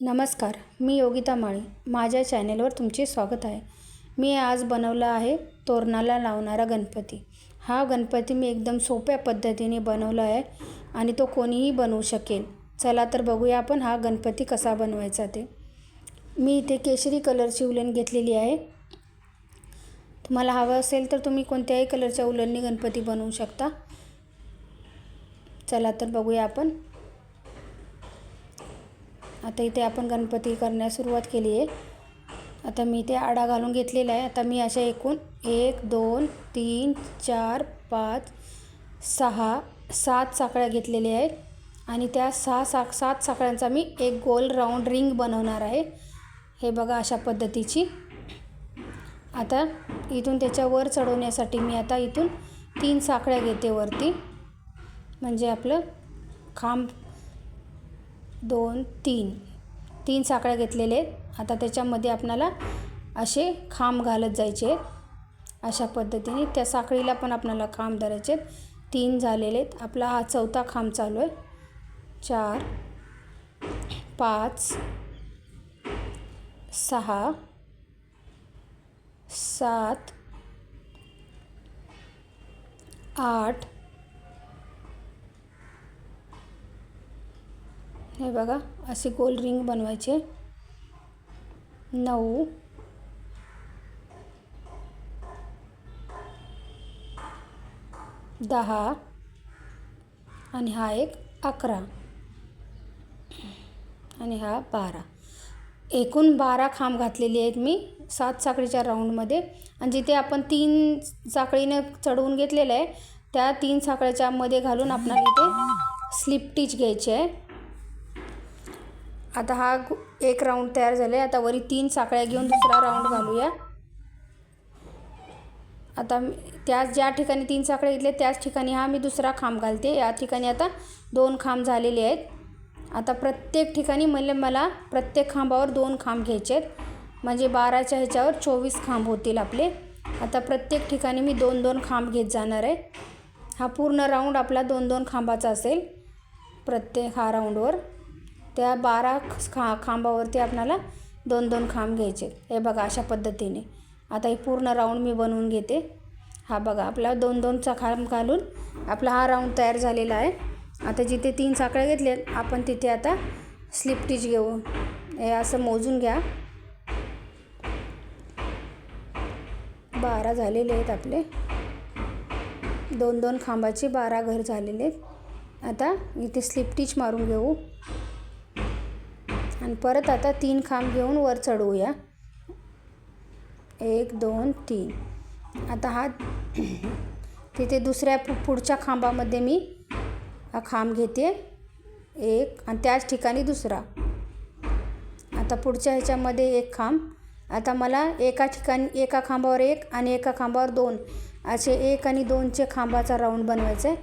नमस्कार मी योगिता माळी. माझ्या चॅनेलवर तुमचे स्वागत आहे. मी आज बनवला आहे तोरणाला लावणारा गणपती. हा गणपती मी एकदम सोप्या पद्धतीने बनवला आहे आणि तो कोणीही बनवू शकेल. चला तर बघूया आपण हा गणपती कसा बनवायचा ते. मी इथे केशरी कलरची उलन घेतलेली आहे. तुम्हाला हवं असेल तर तुम्ही कोणत्याही कलरच्या उलननी गणपती बनवू शकता. चला तर बघूया आपण. आता इथे आपण गणपती करण्यास सुरुवात केली आहे. आता मी इथे आडा घालून घेतलेला आहे. आता मी अशा एकूण एक दोन तीन चार पाच सहा सात साखळ्या घेतलेल्या आहेत. आणि त्या सहा सा सात साखळ्यांचा मी एक गोल राऊंड रिंग बनवणार आहे. हे बघा अशा पद्धतीची. आता इथून त्याच्यावर चढवण्यासाठी मी आता इथून तीन साखळ्या घेते वरती. म्हणजे आपलं खांब दोन तीन. तीन साखळ्या घेतलेले आहेत. आता त्याच्यामध्ये आपणाला असे खांब घालत जायचे आहेत. अशा पद्धतीने त्या साखळीला पण आपणाला खांब धरायचे आहेत. तीन झालेले आहेत. आपला हा चौथा खांब चालू आहे. चार पाच सहा सात आठ हे बघा असे गोल रिंग बनवायचे. नऊ. दहा. आणि हा एक अकरा. आणि हा बारा. एकूण बारा खांब घातलेले आहेत मी सात साखळीच्या राऊंडमध्ये आणि जिथे आपण तीन साखळीनं चढवून घेतलेलं आहे त्या तीन साखळ्याच्या मध्ये घालून आपणाला इथे स्लिप टिच घ्यायची आहे. आता हा एक राऊंड तयार झाला आहे आता वरी तीन साखळ्या घेऊन दुसरा राऊंड घालूया. आता त्याच ज्या ठिकाणी तीन साखळे घेतले त्याच ठिकाणी हा मी दुसरा खांब घालते. या ठिकाणी आता दोन खांब झालेले आहेत. आता प्रत्येक ठिकाणी म्हणजे मला प्रत्येक खांबावर दोन खांब घ्यायचे आहेत. म्हणजे बाराच्या ह्याच्यावर चोवीस खांब होतील आपले. आता प्रत्येक ठिकाणी मी दोन दोन खांब घेत जाणार आहे. हा पूर्ण राऊंड आपला दोन दोन खांबाचा असेल. प्रत्येक हा राऊंडवर त्या बारा खा खांबावरती आपणाला दोन दोन खांब घ्यायचे. हे बघा अशा पद्धतीने. आता हे पूर्ण राऊंड मी बनवून घेते. हा बघा आपला दोन दोनचा खांब घालून आपला हा राऊंड तयार झालेला आहे. आता जिथे तीन साखळ्या घेतल्या आपण तिथे आता स्लिप टिच घेऊ. हे असं मोजून घ्या. बारा झालेले आहेत आपले. दोन दोन खांबाचे बारा घर झालेले आहेत. आता इथे स्लिप टिच मारून घेऊ. आणि परत आता तीन खांब घेऊन वर चढवूया. एक दोन तीन. आता हा तिथे दुसऱ्या पु पुढच्या खांबामध्ये मी हा खांब घेते. एक आणि त्याच ठिकाणी दुसरा. आता पुढच्या ह्याच्यामध्ये एक खांब. आता मला एका ठिकाणी एका खांबावर एक आणि एका खांबावर दोन असे एक आणि दोनचे खांबाचा राऊंड बनवायचा आहे.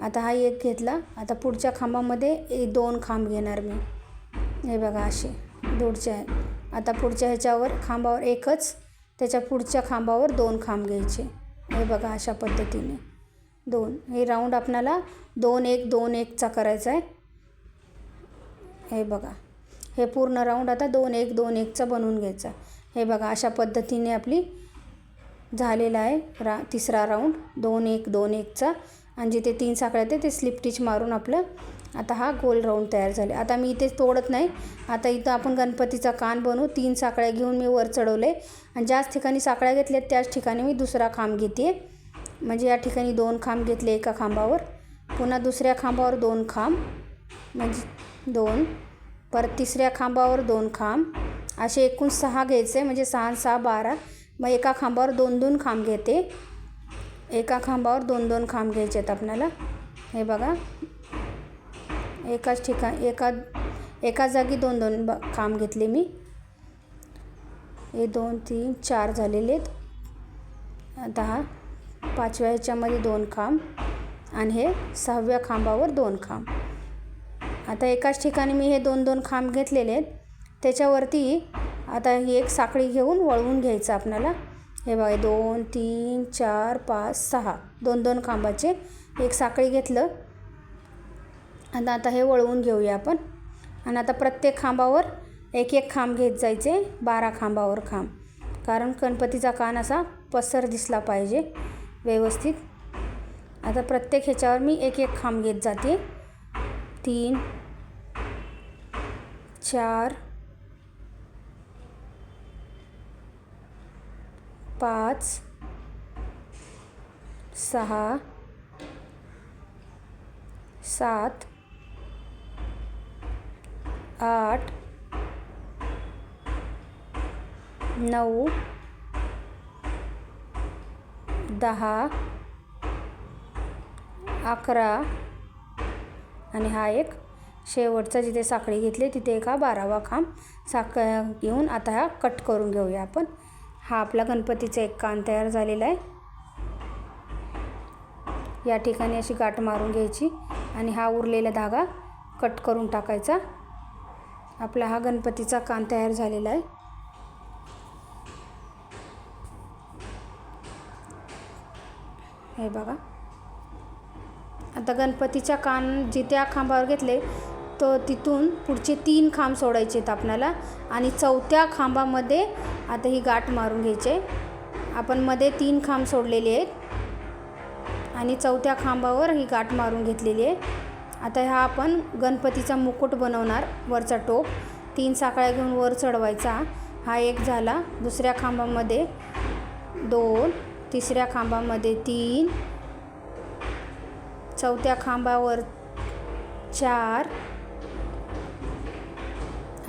आता हा एक घेतला. आता पुढच्या खांबामध्ये ए दोन खांब घेणार मी. हे बघा असे दोडचे आहे आता पुढच्या ह्याच्यावर खांबावर एकच त्याच्या पुढच्या खांबावर दोन खांब घ्यायचे. हे बघा अशा पद्धतीने. दोन. हे राऊंड आपणाला दोन एक दोन एकचा करायचा आहे. हे बघा. हे पूर्ण राऊंड आता दोन एक दोन एकचा बनवून घ्यायचा. हे बघा अशा पद्धतीने आपली झालेला आहे रा तिसरा राऊंड दोन एक दोन एकचा. आणि जिथे तीन साखळ्या ते ते स्लिप टिच मारून आपलं आता हा गोल राऊंड तयार झाले. आता मी इथे तोडत नाही. आता इथं आपण गणपतीचा कान बनवू. तीन साखळ्या घेऊन मी वर चढवले. आणि ज्याच ठिकाणी साखळ्या घेतल्यात त्याच ठिकाणी मी दुसरा खांब घेते म्हणजे या ठिकाणी दोन खांब घेतले एका खांबावर. पुन्हा दुसऱ्या खांबावर दोन खांब. म्हणजे दोन. परत तिसऱ्या खांबावर दोन खांब. असे एकूण सहा घ्यायचे. म्हणजे सहा सहा बारा. मग एका खांबावर दोन दोन खांब घेते. एका खांबावर दोन दोन खांब घ्यायचे आहेत आपल्याला. हे बघा. एकाच ठिकाण एका एका जागी दोन दोन ब खांब घेतले मी. हे दोन तीन चार झालेले आहेत. आता हा पाचव्या ह्याच्यामध्ये दोन खांब आणि हे सहाव्या खांबावर दोन खांब. आता एकाच ठिकाणी मी हे दोन दोन खांब घेतलेले आहेत. त्याच्यावरती आता ही एक साखळी घेऊन वळवून घ्यायचं आपणाला हे बघा दोन तीन चार पाच सहा. दोन दोन खांबाचे. एक साखळी घेतलं. आणि आता हे वळवून घेऊया आपण. आणि आता प्रत्येक खांबावर एक एक खांब घेत जायचे. बारा खांबावर खांब. कारण गणपतीचा कान असा पसर दिसला पाहिजे व्यवस्थित. आता प्रत्येक ह्याच्यावर मी एक एक खांब घेत जाते. तीन चार पाच सहा सात आठ नऊ दहा अकरा आणि हा एक शेवटचा जिथे साखळी घेतली तिथे एका बारावा खांब साख घेऊन आता हा कट करून घेऊया आपण. हा आपला गणपतीचा एक कान तयार झालेला आहे. या ठिकाणी अशी गाठ मारून घ्यायची आणि हा उरलेला धागा कट करून टाकायचा. आपला हा गणपतीचा कान तयार झालेला आहे. हे बघा. आता गणपतीच्या कान जिथे खांबावर घेतले तर तिथून पुढचे तीन खांब सोडायचे आहेत आपल्याला. आणि चौथ्या खांबामध्ये आता ही गाठ मारून घ्यायचे आपण मध्ये तीन खांब सोडलेले आहेत. आणि चौथ्या खांबावर ही गाठ मारून घेतलेली आहे. आता हा आपण गणपतीचा मुकुट बनवणार वरचा टोप. तीन साखळ्या घेऊन वर चढवायचा. हा एक झाला. दुसऱ्या खांबामध्ये दोन तिसऱ्या खांबामध्ये तीन चौथ्या खांबावर चार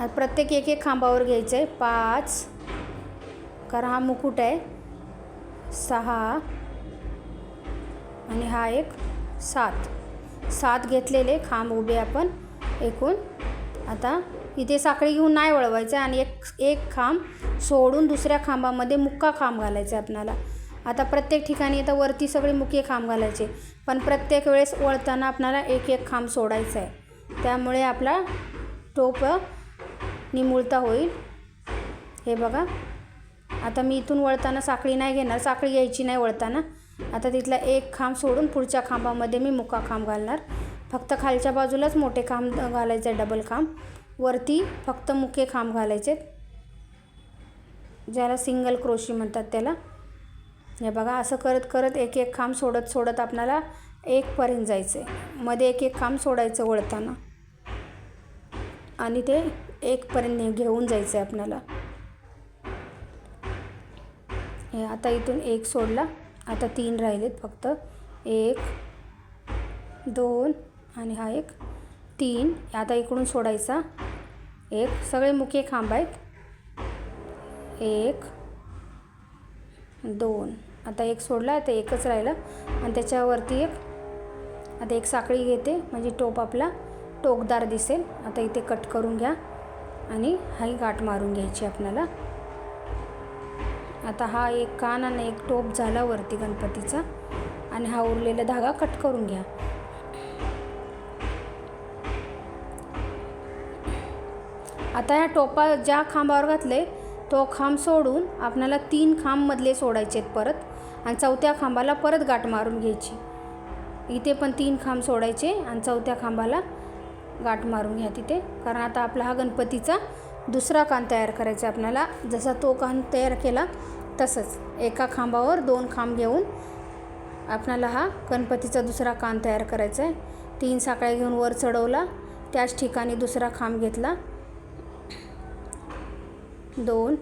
प्रत्येक एक एक खांबावर घ्यायचं. आहे पाच. कारण हा मुकुट आहे. सहा. आणि हा एक सात. सात घेतलेले खांब उभे आपण एकूण. आता इथे साखळी घेऊन नाही वळवायचं आणि एक एक खांब सोडून दुसऱ्या खांबामध्ये मुक्का खांब घालायचा आहे आपणाला. आता प्रत्येक ठिकाणी आता वरती सगळे मुके खांब घालायचे. पण प्रत्येक वेळेस वळताना आपणाला एक एक खांब सोडायचा आहे. त्यामुळे आपला टोप निमुळता होईल. हे बघा. आता मी इथून वळताना साखळी नाही घेणार. साखळी घ्यायची नाही वळताना. आता तिथला एक खांब सोडून पुढच्या खांबामध्ये मी मुका खांब घालणार. फक्त खालच्या बाजूलाच मोठे खांब घालायचे डबल खांब. वरती फक्त मुके खांब घालायचे ज्याला सिंगल क्रोशी म्हणतात त्याला. हे बघा असं करत करत एक एक खांब सोडत सोडत आपणाला एकपर्यंत जायचं आहे मध्ये एक एक खांब सोडायचं वळताना. आणि ते एकपर्यंत घेऊन जायचं आहे आपणाला हे आता इथून एक सोडला. आता तीन राहिलेत फक्त. एक दोन आणि हा एक. तीन. आता इकडून सोडायचा. एक. सगळे मुखे खांब आहेत. एक दोन. आता एक सोडला आता एकच राहिलं. आणि त्याच्यावरती एक. आता एक साखळी घेते म्हणजे टोप आपला. टोकदार दिसेल. आता इथे कट करून घ्या. आणि हाही गाठ मारून घ्यायची आपल्याला. आता हा एक कान आणि एक टोप झाला वरती गणपतीचा. आणि हा उरलेला धागा कट करून घ्या. आता ह्या टोपा ज्या खांबावर घातले तो खांब सोडून आपल्याला तीन खांबमधले सोडायचे आहेत परत. आणि चौथ्या खांबाला परत गाठ मारून घ्यायची. इथे पण तीन खांब सोडायचे आणि चौथ्या खांबाला गाठ मारून घ्या तिथे. कारण आता आपला हा गणपतीचा दुसरा कान तयार करायचा आहे आपल्याला. जसा तो कान तयार केला तसंच एका खांबावर दोन खांब घेऊन आपल्याला हा गणपतीचा दुसरा कान तयार करायचा आहे. तीन साखळ्या घेऊन वर चढवला त्याच ठिकाणी दुसरा खांब घेतला. दोन.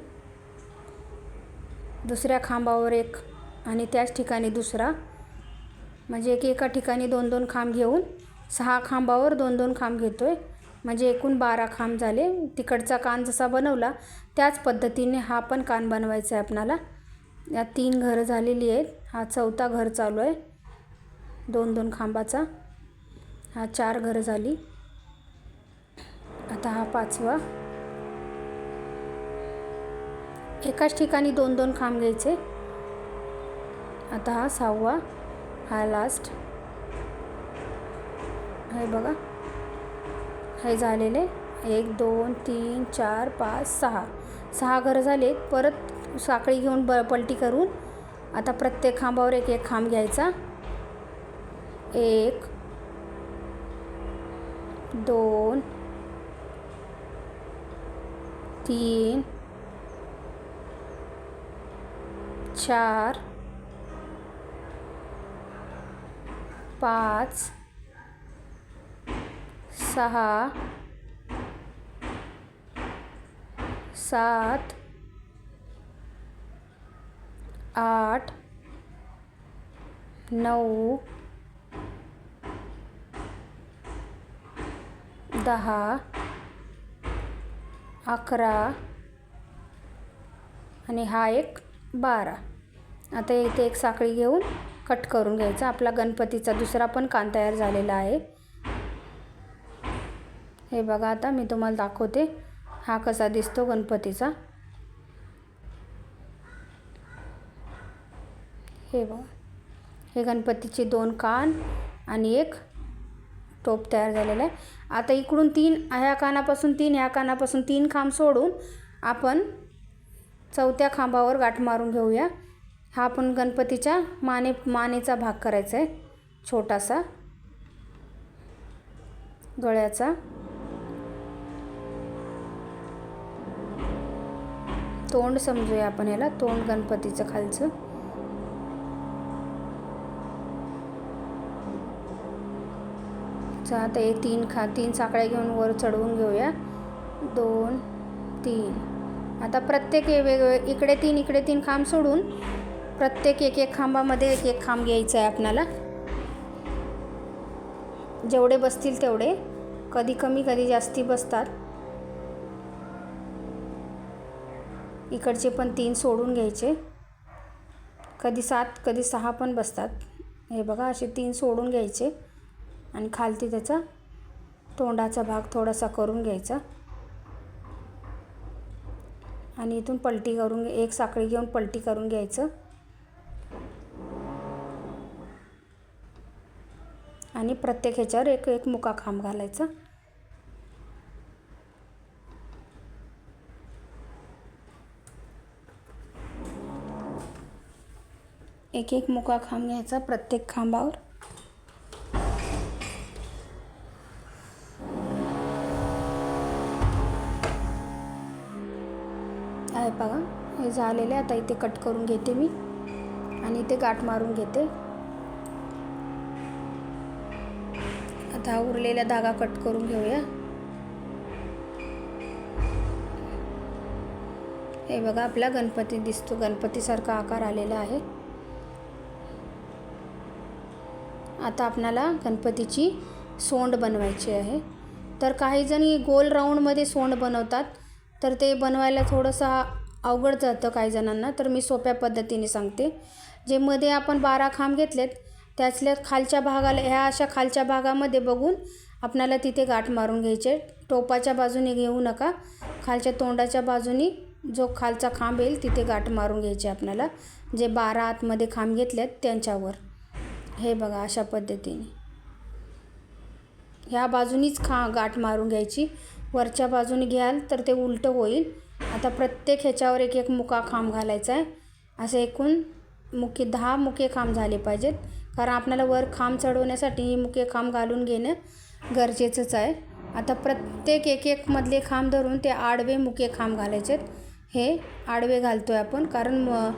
दुसऱ्या खांबावर एक आणि त्याच ठिकाणी दुसरा. म्हणजे एक एका ठिकाणी दोन दोन खांब घेऊन सहा खांबावर दोन दोन खांब घेतो आहे म्हणजे एकूण बारा खांब झाले. तिकडचा कान जसा बनवला त्याच पद्धतीने हा पण कान बनवायचा आहे आपणाला. या तीन घरं झालेली आहेत. हा चौथा घर चालू आहे. दोन दोन खांबाचा. हा चार घरं झाली. आता हा पाचवा. एकाच ठिकाणी दोन दोन खांब घ्यायचे. आता हा सहावा. हा लास्ट हे बघा. हे झालेले एक दोन तीन चार पाच सहा. सहा घरं झाले परत साखळी घेऊन ब पलटी करून आता प्रत्येक खांबावर एक एक खांब घ्यायचा. एक दोन तीन चार पाच सहा सात आठ नऊ दहा अकरा आणि हा एक बारा. आता इथे एक साखळी घेऊन कट करून घ्यायचा. आपला गणपतीचा दुसरा पण कान तयार झालेला आहे. हे बघा आता मी तुम्हाला दाखवते. हा कसा दिसतो गणपतीचा. हे बघा. हे गणपतीचे दोन कान आणि एक टोप तयार झालेला आहे. आता इकडून तीन ह्या कानापासून तीन ह्या कानापासून तीन खांब सोडून आपण चौथ्या खांबावर गाठ मारून घेऊया. हा आपण गणपतीच्या माने मानेचा भाग करायचा आहे छोटासा गळ्याचा. तोंड समजूया आपण याला तोंड गणपतीचं खालचं. चा आता हे तीन खा तीन साकळ्या घेऊन वर चढवून घेऊया. दोन तीन. आता प्रत्येक वेगवेगळे इकडे तीन इकडे तीन खांब सोडून प्रत्येक एक एक खांबामध्ये एक एक खांब घ्यायचा आहे आपणाला. जेवढे बसतील तेवढे. कधी कमी कधी जास्ती बसतात. इकडचे पण तीन सोडून घ्यायचे. कधी सात कधी सहा पण बसतात. हे बघा असे तीन सोडून घ्यायचे. आणि खालती त्याचा तोंडाचा भाग थोडासा करून घ्यायचा. आणि इथून पलटी करून एक साखळी घेऊन पलटी करून घ्यायचं. आणि प्रत्येक ह्याच्यावर एक एक मुका खांब घालायचा. एक एक मुका खांब घ्यायचा प्रत्येक खांबावर. आहे बघा हे झालेले आता इथे कट करून घेते मी आणि इथे गाठ मारून घेते. आता उरलेला धागा कट करून घेऊया. हे बघा आपला गणपती दिसतो. गणपतीसारखा आकार आलेला आहे. आता आपणाला गणपतीची सोंड बनवायची आहे. तर काही जणी गोल राऊंडमध्ये सोंड बनवतात. तर ते बनवायला थोडंसं अवघड जातं काही जणांना. तर मी सोप्या पद्धतीने सांगते. जे मध्ये आपण बारा खांब घेतलेत त्यातल्या खालच्या भागाला ह्या अशा खालच्या भागामध्ये बघून आपणाला तिथे गाठ मारून घ्यायचे. टोपाच्या बाजूने घेऊ नका. खालच्या तोंडाच्या बाजूनी जो खालचा खांब येईल तिथे गाठ मारून घ्यायचे आपल्याला जे बारा आतमध्ये खांब घेतलेत त्यांच्यावर. हे बघा अशा पद्धतीने. ह्या बाजूनीच खा गाठ मारून घ्यायची. वरच्या बाजूने घ्याल तर ते उलटं होईल. आता प्रत्येक ह्याच्यावर एक एक मुका खांब घालायचा आहे. असे एकूण मुके दहा मुके खांब झाले पाहिजेत. कारण आपल्याला वर खांब चढवण्यासाठी ही मुके खांब घालून घेणं गरजेचंच आहे. आता प्रत्येक एक एकमधले खांब धरून ते आडवे मुके खांब घालायचे हे आडवे घालतो आहे आपण कारण म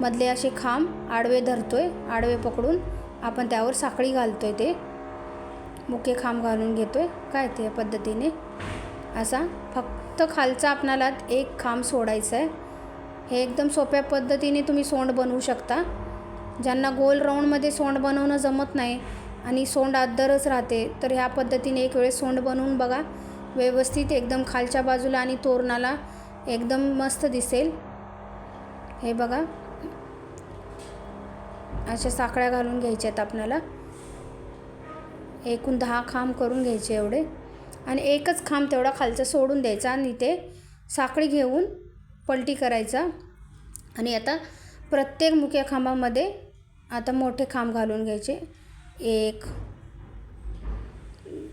मधले असे खांब आडवे धरतो आहे आडवे पकडून. आपण त्यावर साखळी घालतो आहे ते. मुके खांब घालून घेतो आहे काय ते पद्धतीने? असा फक्त खालचा आपणाला एक खांब सोडायचा आहे. हे एकदम सोप्या पद्धतीने तुम्ही सोंड बनवू शकता. ज्यांना गोल राऊंडमध्ये सोंड बनवणं जमत नाही आणि सोंड आदरच राहते तर ह्या पद्धतीने एक वेळेस सोंड बनवून बघा. व्यवस्थित एकदम खालच्या बाजूला आणि तोरणाला एकदम मस्त दिसेल. हे बघा. अशा साखळ्या घालून घ्यायच्या आहेत आपल्याला. एकूण दहा खांब करून घ्यायचे एवढे. आणि एकच खांब तेवढा खालचा सोडून द्यायचा आणि ते साखळी घेऊन पलटी करायचा. आणि आता प्रत्येक मुख्य खांबामध्ये आता मोठे खांब घालून घ्यायचे. एक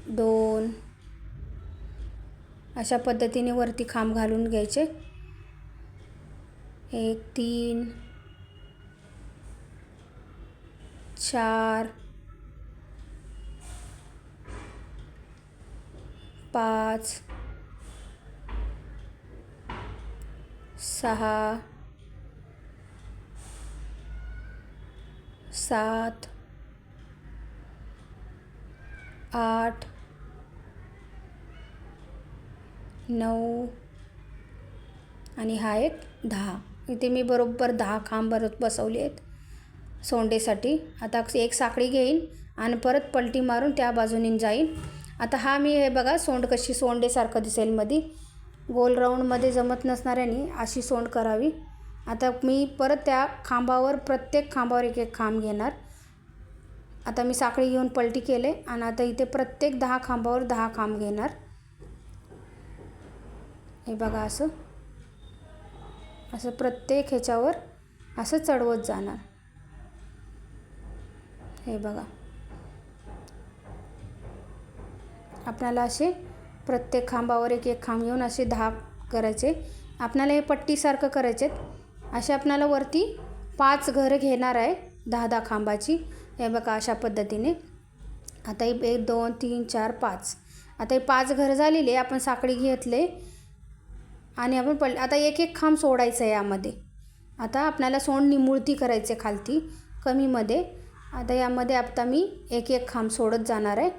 दोन अशा पद्धतीने वरती खांब घालून घ्यायचे. एक तीन चार पाच सहा सात आठ नऊ आणि हा एक दहा. इथे मी बरोबर दहा खांब बसवले आहेत. सोंडेसाठी. आता एक साखळी घेईन आणि परत पलटी मारून त्या बाजूने जाईन. आता हा मी हे बघा सोंड कशी सोंडेसारखं दिसेल मध्ये गोल राऊंडमध्ये जमत नसणाऱ्याने अशी सोंड करावी. आता मी परत त्या खांबावर प्रत्येक खांबावर एक एक खांब घेणार. आता मी साखळी घेऊन पलटी केले आणि आता इथे प्रत्येक दहा खांबावर दहा खांब घेणार. हे बघा असं. असं प्रत्येक ह्याच्यावर असं चढवत जाणार. हे बघा. आपल्याला असे प्रत्येक खांबावर एक एक खांब घेऊन असे दहा करायचे. आपल्याला हे पट्टीसारखं करायचे आहेत. असे आपल्याला वरती पाच घरं घेणार आहे दहा दहा खांबाची. हे बघा अशा पद्धतीने. आता हे एक दोन तीन चार पाच. आता हे पाच घरं झालेले आपण साखळी घेतले आणि आपण पड आता एक एक खांब सोडायचं आहे यामध्ये. आता आपल्याला सोंड निमुळती करायचे खालती कमीमध्ये. आता यामध्ये आता मी एक एक खांब सोडत जाणार आहे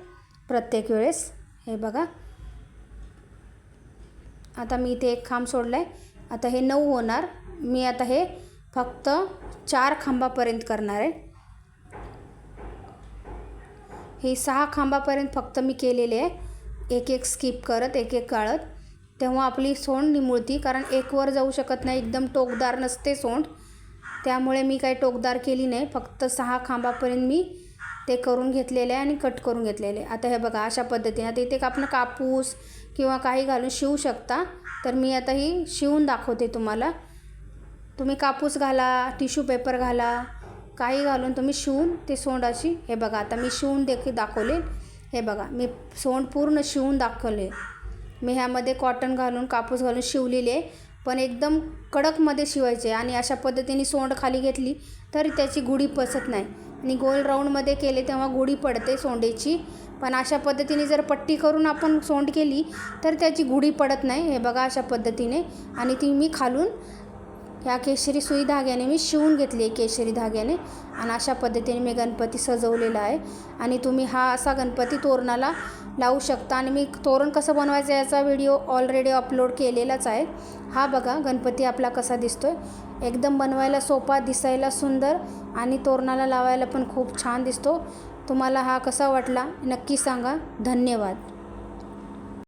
प्रत्येक वेळेस. हे बघा. आता मी इथे एक खांब सोडला आहे आता हे नऊ होणार. मी आता हे फक्त चार खांबापर्यंत करणार आहे. हे सहा खांबापर्यंत फक्त मी केलेले आहे. एक एक स्किप करत एक एक काढत तेव्हा आपली सोंड निमुळती कारण एक वर जाऊ शकत नाही. एकदम टोकदार नसते सोंड. त्यामुळे मी काही टोकदार केली नाही. फक्त सहा खांबापर्यंत मी ते करून घेतलेले आहे आणि कट करून घेतलेले. आता हे बघा अशा पद्धतीने. आता इथे आपण कापूस किंवा काही घालून शिवू शकता. तर मी आता ही शिवून दाखवते तुम्हाला. तुम्ही कापूस घाला टिश्यू पेपर घाला काही घालून तुम्ही शिवून ते सोंडाची हे बघा आता मी शिवून देखील दाखवले. हे बघा मी सोंड पूर्ण शिवून दाखवले. मी ह्यामध्ये कॉटन घालून कापूस घालून शिवलेले आहे. पण एकदम कडकमध्ये शिवायचे आणि अशा पद्धतीने सोंड खाली घेतली तर त्याची गुढी पसत नाही. आणि गोल राऊंडमध्ये केले तेव्हा गुढी पडते सोंडेची. पण अशा पद्धतीने जर पट्टी करून आपण सोंड केली तर त्याची गुढी पडत नाही. हे बघा अशा पद्धतीने. आणि ती मी खालून ह्या केशरी सुई धाग्याने मी शिवून घेतली आहे केशरी धाग्याने. आणि अशा पद्धतीने मी गणपती सजवलेला आहे. आणि तुम्ही हा असा गणपती तोरणाला लावू शकता. आणि मी तोरण कसं बनवायचं याचा व्हिडिओ ऑलरेडी अपलोड केलेलाच आहे. हा बघा गणपती आपला कसा दिसतो आहे एकदम बनवायला सोपा दिसायला सुंदर आणि तोरणाला लावायला पण खूप छान दिसतो. तुम्हाला हा कसा वाटला नक्की सांगा. धन्यवाद.